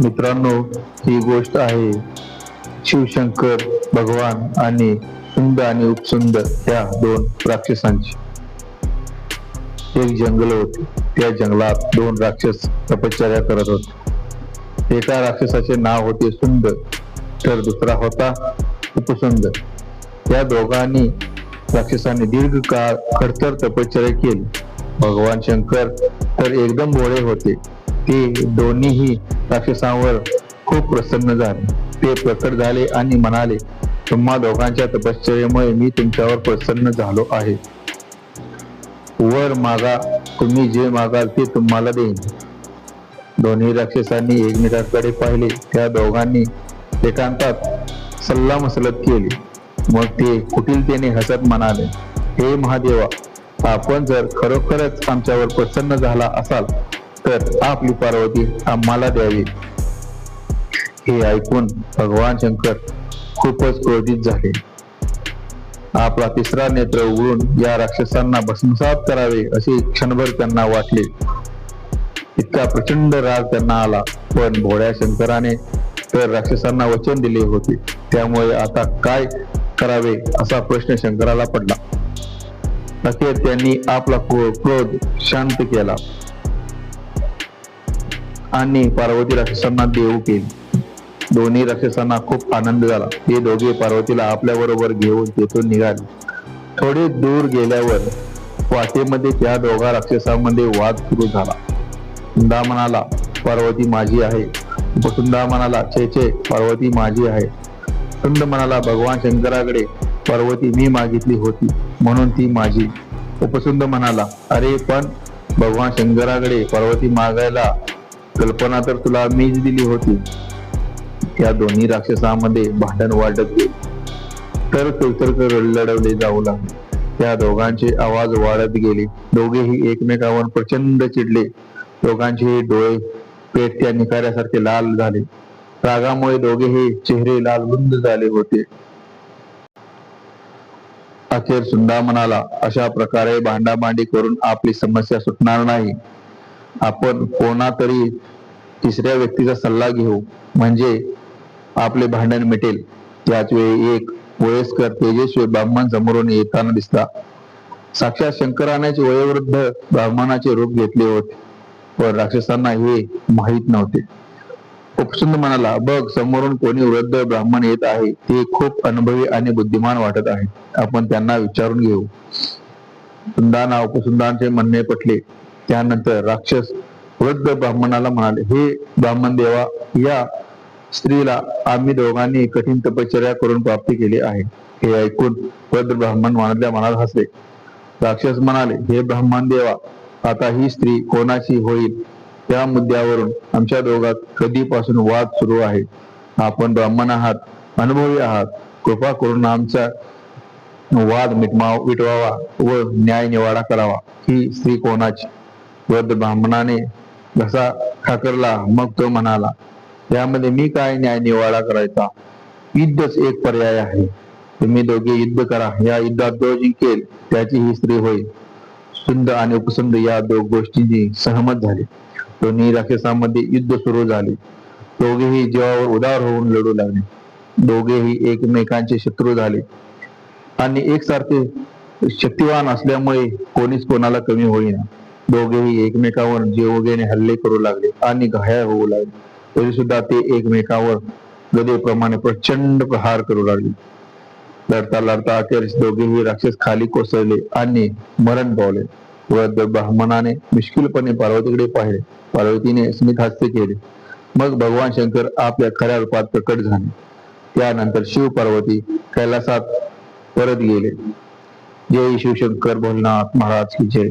मित्रांनो ही गोष्ट आहे. शिवशंकर भगवान आणि सुंद आणि उपसुंद या दोन राक्षसांची. एक जंगल होते. त्या जंगलात दोन राक्षस तपश्चर्या करत होते. एका राक्षसाचे नाव होते सुंद तर दुसरा होता उपसुंद या दोघांनी राक्षसांनी दीर्घकाळ खडतर तपश्चर्या केली. भगवान शंकर तर एकदम भोळे होते. ते दोन्हीही राक्षसांवर खूप प्रसन्न झाले. ते प्रकट झाले आणि म्हणाले तुम्हा दोघांच्या तपश्चर्यामुळे मी तुमच्यावर प्रसन्न झालो आहे. वर मागा तुम्ही जे मागाल ते तुम्हाला देईन. दोन्ही राक्षसांनी एकमेकांकडे पाहिले. त्या दोघांनी एकांतात सल्लामसलत केली. मग ते कुटिलतेने हसत म्हणाले हे महादेवा आपण जर खरोखरच आमच्यावर प्रसन्न झाला असाल तर आपली पार्वती आम्हाला द्यावी. हे ऐकून भगवान शंकर खूपच क्रोधित झाले. आपला तिसरा नेत्र उघडून या राक्षसांना भस्मसात करावे असे क्षणभर त्यांना वाटले. इतका प्रचंड राग त्यांना आला पण भोळ्या शंकराने तर राक्षसांना वचन दिले होते. त्यामुळे आता काय करावे असा प्रश्न शंकराला पडला. अखेर त्यांनी आपला क्रोध शांत केला. आणि पार्वती राक्षसांना देऊ केली. दोन्ही राक्षसांना खूप आनंद झाला. ते दोघे पार्वतीला आपल्या बरोबर घेऊन तेथून निघाले. थोडे दूर गेल्यावर वाटेमध्ये त्या दोघा राक्षसांमध्ये वाद सुरू झाला. सुंदा म्हणाला पार्वती माझी आहे. उपसुंदा म्हणाला छे छे पार्वती माझी आहे. सुंद म्हणाला भगवान शंकराकडे पार्वती मी मागितली होती म्हणून ती माझी. उपसुंद म्हणाला अरे पण भगवान शंकराकडे पार्वती मागायला कल्पना तर तुला मीच दिली होती. त्या दोन्ही राक्षसामध्ये भांडण वाढत. गेले तर तुतर्क लढवले जाऊ लागले. त्या दोघांचे आवाज वाढत गेले. दोघेही एकमेकावर प्रचंड चिडले. दोघांचे डोळे पेट त्या निखाऱ्यासारखे लाल झाले. रागामुळे दोघेही चेहरे लालबुंद झाले होते. अखेर सुंदा म्हणाला अशा प्रकारे भांडाभांडी करून आपली समस्या सुटणार नाही. आपण कोणा तरी तिसऱ्या व्यक्तीचा सल्ला घेऊ म्हणजे आपले भांडण मिटेल. त्याच वेळी एक वयस्कर तेजस्वी ब्राह्मण समोरून येताना दिसला. साक्षात शंकरानेच वयोवृद्ध ब्राह्मणाचे रूप घेतले होते पण राक्षसांना हे माहीत नव्हते. उपसुंद म्हणाला बघ समोरून कोणी वृद्ध ब्राह्मण येत आहे ते खूप अनुभवी आणि बुद्धिमान वाटत आहे. आपण त्यांना विचारून घेऊ. सुंदाना उपसुंदांचे म्हणणे पटले. त्यानंतर राक्षस वृद्ध ब्राह्मणाला म्हणाले हे ब्राह्मण देवा या स्त्रीला आम्ही दोघांनी कठीण तपश्चर्या करून प्राप्ती केली आहे. हे ऐकून वृद्ध ब्राह्मण मनातल्या मनात हसले. राक्षस म्हणाले हे ब्राह्मण देवा आता ही स्त्री कोणाशी होईल? त्या मुद्द्यावरून आमच्या दोघात कधीपासून वाद सुरू आहे. आपण ब्राह्मण आहात अनुभवी आहात. कृपा करून आमचा वाद मिटमाव मिटवावा व न्याय निवाडा करावा. ही स्त्री कोणाची वृद्ध ब्राह्मणाने घसा खाकरला. मग तो म्हणाला यामध्ये मी काय न्याय निवाडा करायचा? युद्धच एक पर्याय आहे. तुम्ही दोघे युद्ध करा. या युद्धात जो जिंकेल त्याची ही स्त्री होईल. सुंद आणि उपसुंद या दोन गोष्टींची सहमत झाली. दोन्ही राक्षसांमध्ये युद्ध सुरू झाले. दोघेही जीवावर उदार होऊन लढू लागले. दोघेही एकमेकांचे शत्रू झाले. आणि एकसारखे शक्तिवान असल्यामुळे कोणीच कोणाला कमी होईना. दोघेही एकमेकावर जीवघेने हल्ले करू लागले आणि घायाळ होऊ लागले. तरी सुद्धा ते एकमेकावर गदेप्रमाणे प्रचंड प्रहार करू लागले. लढता लढता अखेरीस दोघेही राक्षस खाली कोसळले आणि मरण पावले. वृद्ध ब्राह्मणाने मुश्किलपणे पार्वतीकडे पाहिले. पार्वतीने स्मित हास्य केले. मग भगवान शंकर आपल्या खऱ्या रूपात प्रकट झाले. त्यानंतर शिव पार्वती कैलासात परत गेले. जय शिवशंकर भोलनाथ महाराज की जय.